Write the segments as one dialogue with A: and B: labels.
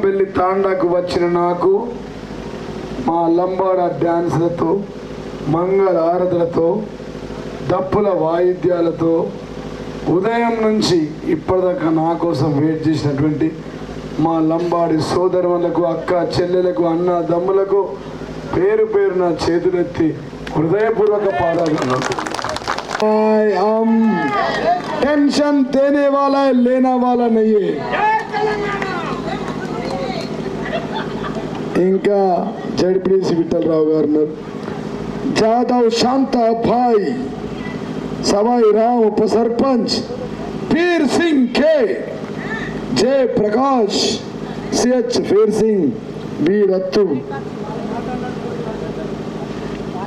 A: Belly తాండాకు వచ్చిన నాకు మా లంబాడ డ్యాన్సులతో మంగళ ఆరతులతో దప్పుల వాయిద్యాలతో ఉదయం నుంచి ఇప్పటిదాకా నా కోసం వెయిట్ చేసినటువంటి మా లంబాడి సోదరులకు అక్క చెల్లెలకు అన్న దమ్ములకు పేరు పేరు నా చేతులెత్తి హృదయపూర్వక పాదాలు టెన్షన్ తేనే వాళ్ళ లేనా వాళ్ళ నయ్యే. ఇంకా జడ్పీసీ విఠలరావు గారు ఉన్నారు జాదవ్ శాంత భాయ్ సవాయి రామ్ ఉప సర్పంచ్ పీర్ సింగ్ కే జయ Prakash CH fear Singh B రత్తు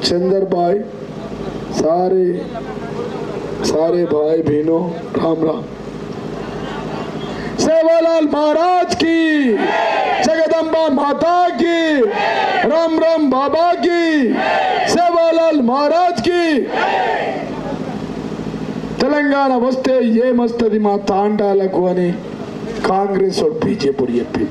A: Chandar भाई सारे सारे भाई बहनों राम राम सेवालाल महाराज की అంబా మాతాకి రామ్ రామ్ బాబాకి సేవాలాల్ మహారాజ్కి తెలంగాణ వస్తే ఏమొస్తుంది మా తాండాలకు అని కాంగ్రెస్ బీజేపీ చెప్పి.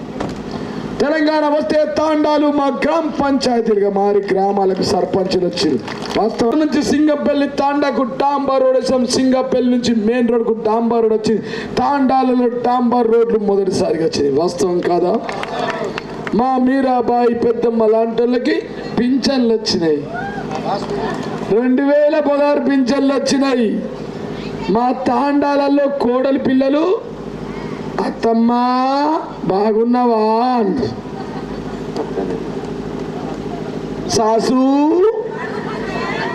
A: తెలంగాణ వస్తే తాండాలు మా గ్రామ పంచాయతీలుగా మారి గ్రామాలకు సర్పంచులు వచ్చారు వాస్తవం నుంచి సింగపల్లి తాండాకు టాంబర్ రోడ్ వచ్చాం. సింగపల్లి నుంచి మెయిన్ రోడ్కు డాంబర్ రోడ్ వచ్చింది. తాండాలలో టాంబర్ రోడ్లు మొదటిసారిగా వచ్చింది. వాస్తవం కాదా? మా మీరాబాయి పెద్దమ్మ లాంటి వాళ్ళకి పింఛన్లు వచ్చినాయి. రెండు వేల పదహారు పింఛన్లు వచ్చినాయి. మా తాండాలలో కోడలి పిల్లలు అత్తమ్మా బాగున్నావా సాసు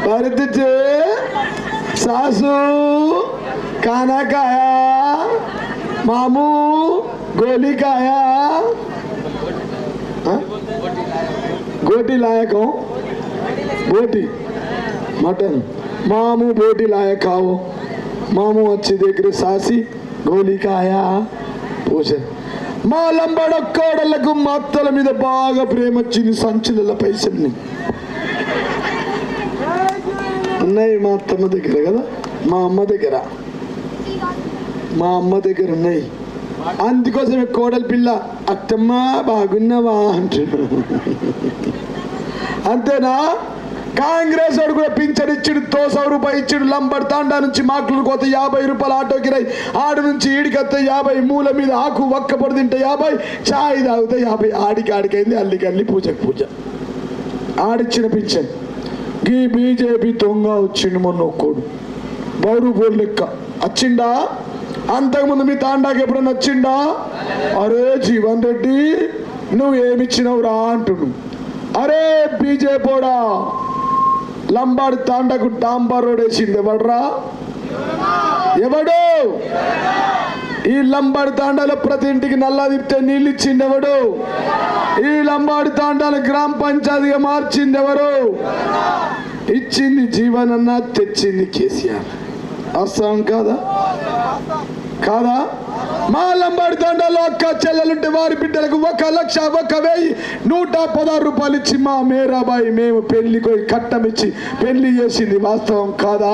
A: పరిచే సాసు కానకాయ మాము గోలికాయా గోటి లాయకం? గోటి. మటన్. మాము బోటి లాయకావు. మాము వచ్చి దగ్గర సాసి గోలికాయ పూజ మా లంబడ కోడలకు మా అత్తల మీద బాగా ప్రేమ వచ్చింది సంచుల పైసల్ని. ఉన్నాయి మా అత్తమ్మ దగ్గర కదా? మా అమ్మ దగ్గర. మా అమ్మ దగ్గర ఉన్నాయి. అందుకోసమే కోడలి పిల్ల అత్తమ్మ బాగున్నావా అంటున్నాడు అంతేనా? కాంగ్రెస్ వాడు కూడా పింఛన్ ఇచ్చిడు తోసవ రూపాయి ఇచ్చిడు లంబడి తాండా నుంచి మాకులు కోత యాభై రూపాయలు ఆటో కిరాయి ఆడు నుంచి ఈడికత్తే యాభై మూల మీద ఆకు ఒక్క పొడి తింటే యాభై చాయ్ తాగితే యాభై ఆడికి ఆడికైంది అల్లికి అల్లి పూజకు పూజ. ఆడిచ్చిన పింఛన్. గీ బీజేపీ దొంగ వచ్చిండు మొన్న ఒక్కోడు. బౌరు లెక్క. వచ్చిండా అంతకుముందు మీ తాండాకి ఎప్పుడన్నా వచ్చిండా అరే జీవన్ రెడ్డి నువ్వు ఏమిచ్చినావు రా అంటున్నావు అరే బీజేపోడా లంబాడి తాండకు డాంబర్ రోడ్ వేసింది ఎవడ్రా? ఎవడు? ఈ లంబాడి తాండాలో ప్రతి ఇంటికి నల్లా తిప్పితే నీళ్ళు ఇచ్చింది ఎవడు? ఈ లంబాడి తాండాలు గ్రామ పంచాయతీగా మార్చింది ఎవరు? ఇచ్చింది జీవనన్నా తెచ్చింది కేసీఆర్. అర్థం కాదా? కాదా? మా లంబాడి తండాలో అక్క చెల్లెలుంటే వారి బిడ్డలకు ఒక లక్ష ఒక వెయ్యి నూట పదహారు రూపాయలు ఇచ్చి మా మేరాబాయి మేము పెళ్ళి పోయి కట్టమిచ్చి పెళ్ళి చేసింది. వాస్తవం కాదా?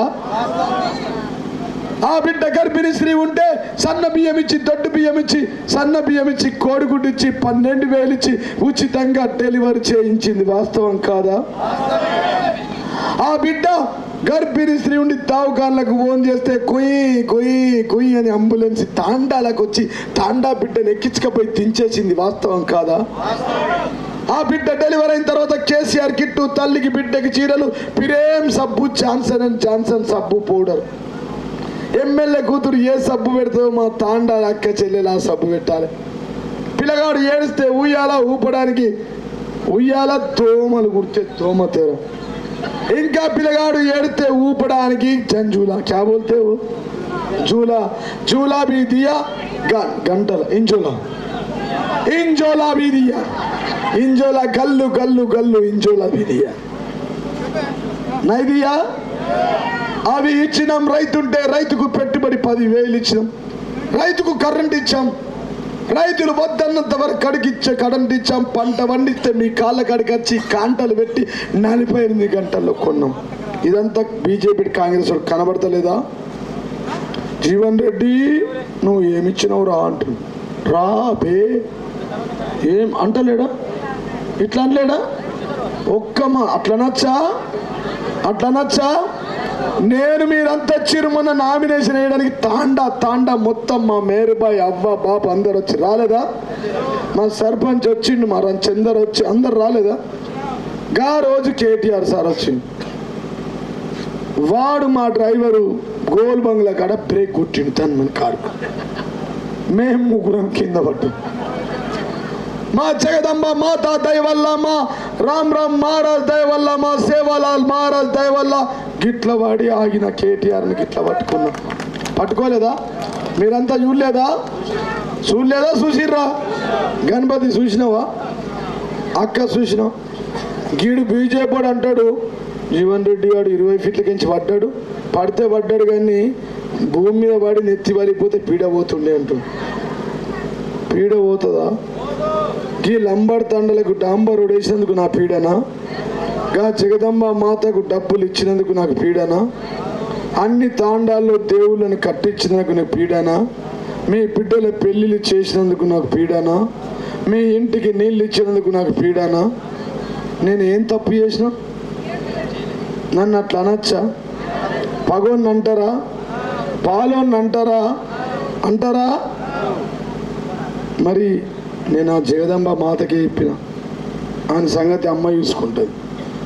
A: ఆ బిడ్డ గర్భిణీ స్త్రీ ఉంటే సన్న బియ్యం ఇచ్చి దొడ్డు బియ్యం ఇచ్చి సన్న బియ్యం ఇచ్చి కోడిగుడ్డు ఇచ్చి పన్నెండు వేలు ఇచ్చి ఉచితంగా డెలివరీ చేయించింది. వాస్తవం కాదా? ఆ బిడ్డ గర్భిణీ స్త్రీ ఉండి తావుకాన్లకు ఫోన్ చేస్తే కొయ్యి కొయ్యి కొయ్యి అని అంబులెన్స్ తాండాలకు వచ్చి తాండా బిడ్డను ఎక్కించకపోయి దించేసింది. వాస్తవం కాదా? ఆ బిడ్డ డెలివరీ అయిన తర్వాత కేసీఆర్ కిట్టు తల్లికి బిడ్డకి చీరలు పిరేం సబ్బు జాన్సన్ అండ్ జాన్సన్ సబ్బు పౌడర్. ఎమ్మెల్యే కూతురు ఏ సబ్బు పెడతావో మా తాండా అక్క చెల్లెలు ఆ సబ్బు పెట్టాలి. పిల్లగాడు ఏడిస్తే ఉయ్యాల ఊపడానికి ఉయ్యాల తోమలు కుడితే తోమ తీరం. ఇంకా పిల్లగాడు ఏడితే ఊపడానికి. జంజూలా క్యా బోల్తే జూలా జూలా బీ దియా? గంటల ఇంజోలా. ఇంజోలా బీ దియా. ఇంజోలా గల్లు గల్లు గల్లు ఇంజోలా బీ దియా. నైదియా అవి ఇచ్చినాం రైతుంటే రైతుకు పెట్టుబడి పదివేలు ఇచ్చినాం. రైతుకు కరెంట్ ఇచ్చాం. రైతులు వద్దన్నంత వరకు కడిగిచ్చే కరెంట్ ఇచ్చాం పంట పండిస్తే మీ కాళ్ళ కడికి వచ్చి కాంటలు పెట్టి నలభై ఎనిమిది గంటల్లో కొన్నాం. ఇదంతా బీజేపీ కాంగ్రెస్ కనబడతలేదా? జీవన్ రెడ్డి నువ్వు ఏమిచ్చినావు రా అంటు. రా బే. ఏం అంటలేడా? ఇట్లా అనలేడా? ఒక్కమ్మ అట్లా నచ్చా అట్లా నచ్చా నేను మీరంతా చిరుమున్న నామినేషన్ వేయడానికి తాండా తాండా మొత్తం మా మేరుబాయ్ అవ్వ బాప అందరు వచ్చి రాలేదా? మా సర్పంచ్ వచ్చిండు మా చందర్ వచ్చి అందరు రాలేదా? గా రోజు కేటీఆర్ సార్ వచ్చిండు. వాడు మా డ్రైవరు గోల్ బంగ్లా కాడ బ్రేక్ కొట్టిండు తను మన కారు మేము ముగ్గురం కింద పట్టు మా జగదంబ మాతా దయ వల్ల మా రామ్ రామ్ మహారాజ్ దయ వల్ల మా సేవాలాల్ మహారాజ్ దయ వల్ల గిట్ల వాడి ఆగిన కేటీఆర్ని గిట్ల పట్టుకున్నాం. పట్టుకోలేదా? మీరంతా చూడలేదా? చూడలేదా? చూసిర్రా? గణపతి చూసినావా? అక్క చూసినావు గీడు బీజేపీ అంటాడు జీవన్ రెడ్డి వాడు ఇరవై ఫీట్ల కించి పడ్డాడు. పడితే పడ్డాడు కానీ భూమి మీద పడి నెత్తి పడిపోతే పీడ పోతుండే అంటు పీడ పోతుందా? గీ లంబర్ తండలకు డాంబర్ ఉడేసినందుకు నా పీడన? గా జగదంబ మాతకు డబ్బులు ఇచ్చినందుకు నాకు పీడన. అన్ని తాండాల్లో దేవుళ్ళని కట్టించినందుకు నాకు పీడన. మీ బిడ్డల పెళ్ళిళ్ళు చేసినందుకు నాకు పీడన. మీ ఇంటికి నీళ్ళు ఇచ్చినందుకు నాకు పీడన. నేను ఏం తప్పు చేసిన? నన్ను అట్లా అనొచ్చా? పగోన్ని అంటారా? పాలోన్ని అంటారా? అంటారా? మరి నేను ఆ జగదంబ మాతకి చెప్పిన. ఆయన సంగతి అమ్మ చూసుకుంటుంది.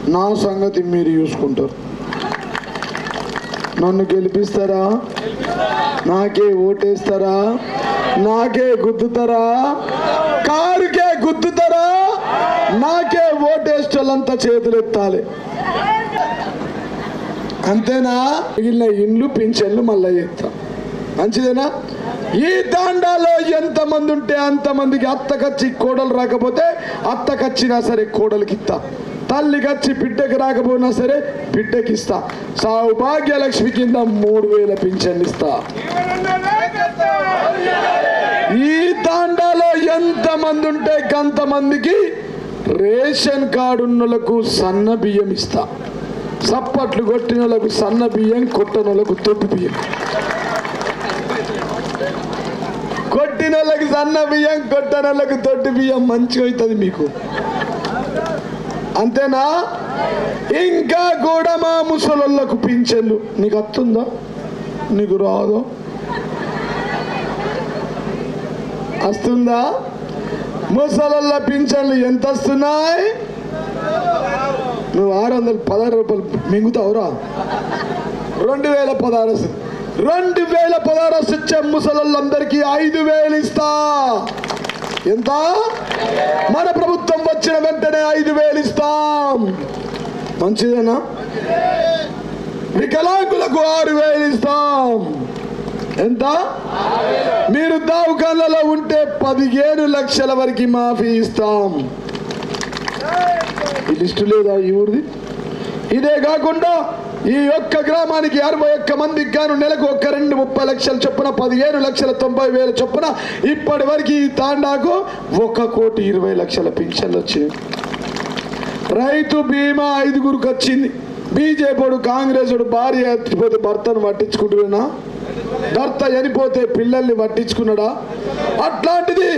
A: నా సంగతి మీరు చూసుకుంటారు. నన్ను గెలిపిస్తారా? నాకే ఓటేస్తారా? నాకే గుద్దుతారా? కారుకే గుద్దుతారా? నాకే ఓటేస్టోళ్ళంతా చేతులు ఎత్తాలి. అంతేనా? మిగిలిన ఇండ్లు పింఛన్లు మళ్ళీ చెప్తాం మంచిదేనా? ఈ తాండాలో ఎంతమంది ఉంటే అంతమందికి అత్తకచ్చి కోడలు రాకపోతే అత్తకచ్చినా సరే కోడలికి ఇస్తా. తల్లికచ్చి బిడ్డకి రాకపోయినా సరే బిడ్డకి ఇస్తా సౌభాగ్య లక్ష్మి కింద మూడు వేల పింఛన్లు ఇస్తా. ఈ తాండాలో ఎంతమంది ఉంటే కొంతమందికి రేషన్ కార్డున్నలకు సన్న బియ్యం ఇస్తా. సప్పట్లు కొట్టినలకు సన్న బియ్యం కొట్టని వాళ్ళకు తొట్టు బియ్యం. కొట్టినలకు సన్న బియ్యం కొట్టని వాళ్ళకి తొట్టు బియ్యం మంచిగా అవుతుంది మీకు. అంతేనా? ఇంకా కూడా మా ముసలోళ్ళకు పింఛన్లు. నీకు అత్తుందా? నీకు రాదు? వస్తుందా ముసలల్ల పింఛన్లు ఎంత వస్తున్నాయి నువ్వు ఆరు వందల పదహారు రూపాయలు మింగుతావురా. రెండు వేల పదహారు వస్తుంది. రెండు వేల పదహారు వచ్చే ముసలందరికీ ఐదు వేలు ఇస్తా. ఎంత? మన ప్రభుత్వం వచ్చిన వెంటనే ఐదు వేలు ఇస్తాం. మంచిదేనా? వికలాంగులకు ఆరు వేలు ఇస్తాం. ఎంత? మీరు దావుకాలలో ఉంటే పదిహేను లక్షల వరకు మాఫీ ఇస్తాం. ఈ లిస్టు లేదా ఈ ఊరిది? ఇదే కాకుండా ఈ యొక్క గ్రామానికి అరవై ఒక్క మందికి గాను నెలకు ఒక్క రెండు ముప్పై లక్షల చొప్పున పదిహేను లక్షల తొంభై వేల చొప్పున ఇప్పటి వరకు ఈ తాండాకు ఒక కోటి ఇరవై లక్షల పింఛన్లు వచ్చింది. రైతు బీమా ఐదుగురికి వచ్చింది బీజేపీడు కాంగ్రెసుడు భార్య చనిపోతే భర్తను పట్టించుకుంటున్నా భర్త చనిపోతే పిల్లల్ని పట్టించుకున్నాడా? అట్లాంటిది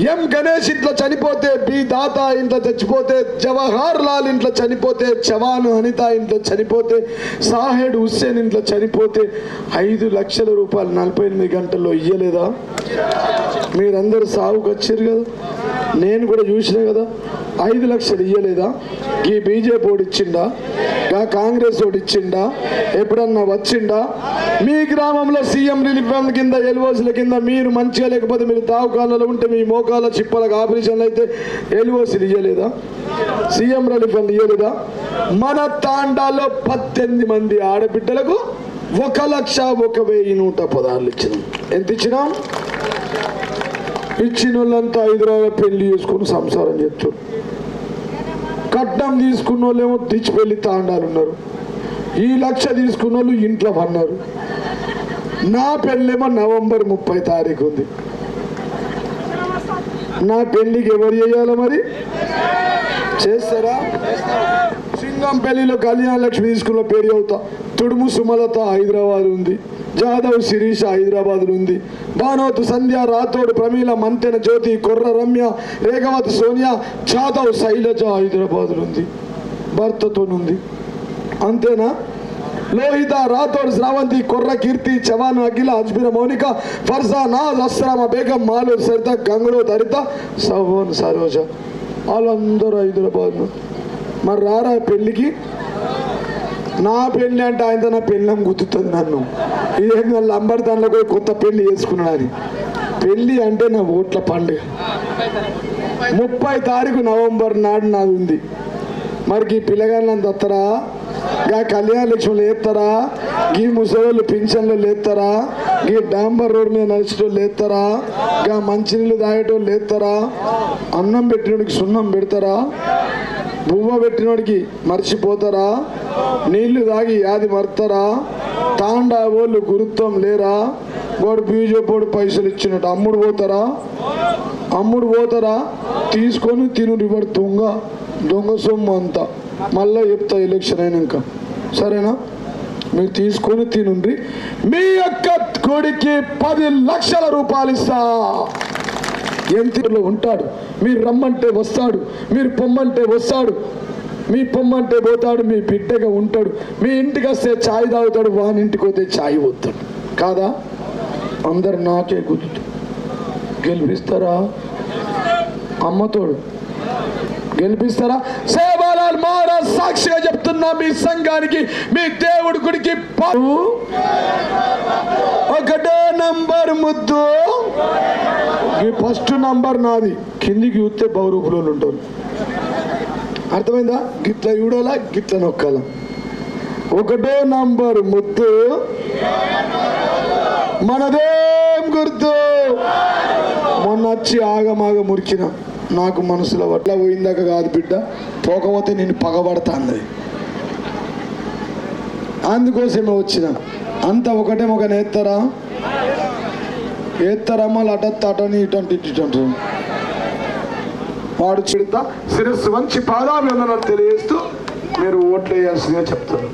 A: ఎం గణేష్ ఇంట్లో చనిపోతే బి దాత ఇంట్లో చచ్చిపోతే జవహర్ లాల్ ఇంట్లో చనిపోతే జవాన్ అనిత ఇంట్లో చనిపోతే సాహెడ్ హుస్సేన్ ఇంట్లో చనిపోతే ఐదు లక్షల రూపాయలు నలభై ఎనిమిది గంటల్లో ఇయ్యలేదా? మీరందరూ సాగుకు వచ్చారు కదా. నేను కూడా చూసిన కదా. ఐదు లక్షలు ఇయ్యలేదా? ఈ బీజేపీ ఓడి ఇచ్చిందా? గా కాంగ్రెస్ ఒకటి ఇచ్చిండా? ఎప్పుడన్నా వచ్చిండా? మీ గ్రామంలో సీఎం రిలీఫ్ ఫండ్ కింద ఎల్ఓసీల కింద మీరు మంచిగా లేకపోతే మీరు దావకాలలో ఉంటే మీ మోకాల చిప్పలకు ఆపరేషన్లు అయితే ఎల్ఓసీలు ఇయ్యలేదా? సీఎం రిలీఫ్ ఫండ్ ఇయ్యలేదా? మన తాండాలో పద్దెనిమిది మంది ఆడబిడ్డలకు ఒక లక్ష ఒక వెయ్యి నూట పదహారులు ఇచ్చినాం. ఎంత ఇచ్చినాం? ఇచ్చిన వాళ్ళంతా హైదరాబాద్ పెళ్ళి చేసుకుని సంసారం చేస్తారు కట్నం తీసుకున్న వాళ్ళేమో తెచ్చిపెళ్ళి తాండాలు ఉన్నారు. ఈ లక్ష తీసుకున్న వాళ్ళు ఇంట్లో పన్నారు. నా పెళ్ళేమో నవంబర్ ముప్పై తారీఖు ఉంది. నా పెళ్ళికి ఎవరు చేయాలి మరి? చేస్తారా? చిన్న కళ్యాణ లక్ష్మి స్కూల్లో పేరు అవుతా తుడుము సుమలత హైదరాబాద్ ఉంది. జాదవ్ శిరీష హైదరాబాద్లో ఉంది. దానోత్ సంధ్య రాథోడ్ ప్రమీల మంతెన జ్యోతి కొర్ర రమ్య రేఖవత్ సోనియా జాదవ్ శైలజ హైదరాబాద్లో ఉంది. భర్తతోనుంది అంతేనా? లోహిత రాథోడ్ శ్రావంతి కొర్ర కీర్తి చవాన్ అఖిల అజ్మీర మౌనిక ఫర్జా నాజ్ అస్రామ బేగం మాలూర్ సరిత గంగులో దరిత సవోన్ సరోజ. వాళ్ళందరూ హైదరాబాద్లో. మరి రారా పెళ్ళికి? నా పెళ్ళి అంటే ఆయనతో నా పెళ్ళం గుర్తుతుంది నన్ను. ఇదేంగా లంబర్ దానిలో కూడా కొత్త పెళ్ళి చేసుకున్నాడు అది. పెళ్ళి అంటే నా ఓట్ల పండుగ. ముప్పై తారీఖు నవంబర్ నాడు నాది ఉంది. మరి ఈ పిల్లగాళ్ళని వస్తారా గా కళ్యాణ లక్ష్మి లేస్తారా గీ ముసలోళ్ళు పింఛన్లు లేస్తారా గీ డాంబర్ రోడ్ మీద నడిచేటోళ్ళు లేస్తారా గా మంచినీళ్ళు తాగేటోళ్ళు లేస్తారా అన్నం పెట్టినోడికి సున్నం పెడతారా? బువ్వ పెట్టినోడికి మర్చిపోతారా? నీళ్ళు తాగి యాది మర్తారా? తాండా వాళ్ళు గురుత్వం లేరా? వాడు బీజేపోడు పైసలు ఇచ్చినట్టు అమ్ముడు పోతారా? అమ్ముడు పోతారా? తీసుకొని తినుడు వాడు దొంగ దొంగ సొమ్ము అంతా. మళ్ళీ చెప్తా ఎలక్షన్ అయినాక. సరేనా? మీరు తీసుకొని తినుండ్రి. మీ యొక్క కొడికి పది లక్షల రూపాయలు ఇస్తా. ఎంతలో ఉంటాడు? మీరు రమ్మంటే వస్తాడు మీరు పొమ్మంటే వస్తాడు మీ పొమ్మంటే పోతాడు మీ బిడ్డగా ఉంటాడు. మీ ఇంటికి వస్తే ఛాయ్ తాగుతాడు వాని ఇంటికి పోతే ఛాయ్ పోతాడు. కాదా? అందరు నాకే గుర్తు. గెలిపిస్తారా? అమ్మతోడు. గెలిపిస్తారా? సేవాలాల్ మహారాజ్ సాక్షిగా చెప్తున్నా మీ సంఘానికి మీ దేవుడి గుడికి పావు ఒకటో నంబర్ ముద్దు. ఈ ఫస్ట్ నంబర్ నాది. కిందికి చూస్తే బౌరూపులో ఉంటుంది అర్థమైందా? గిట్ల చూడాలా గిట్ల నొక్కాల? ఒకటో నంబర్ ముద్దు. మనదేం గుర్తు? మొన్న వచ్చి ఆగమాగ మురికిన. నాకు మనసులో అట్లా పోయిందాక కాదు బిడ్డ. పోకపోతే నేను పగబడతా అన్నది అందుకోసమే వచ్చిన. అంత ఒకటే ఒక నేస్తారా ఏస్తారా మళ్ళీ అటత్ అటని ఇటువంటి వాడు చిడత శిరస్సు మంచి పాదాభివందనలు తెలియజేస్తూ మీరు ఓట్లు వేయాల్సిందిగా చెప్తారు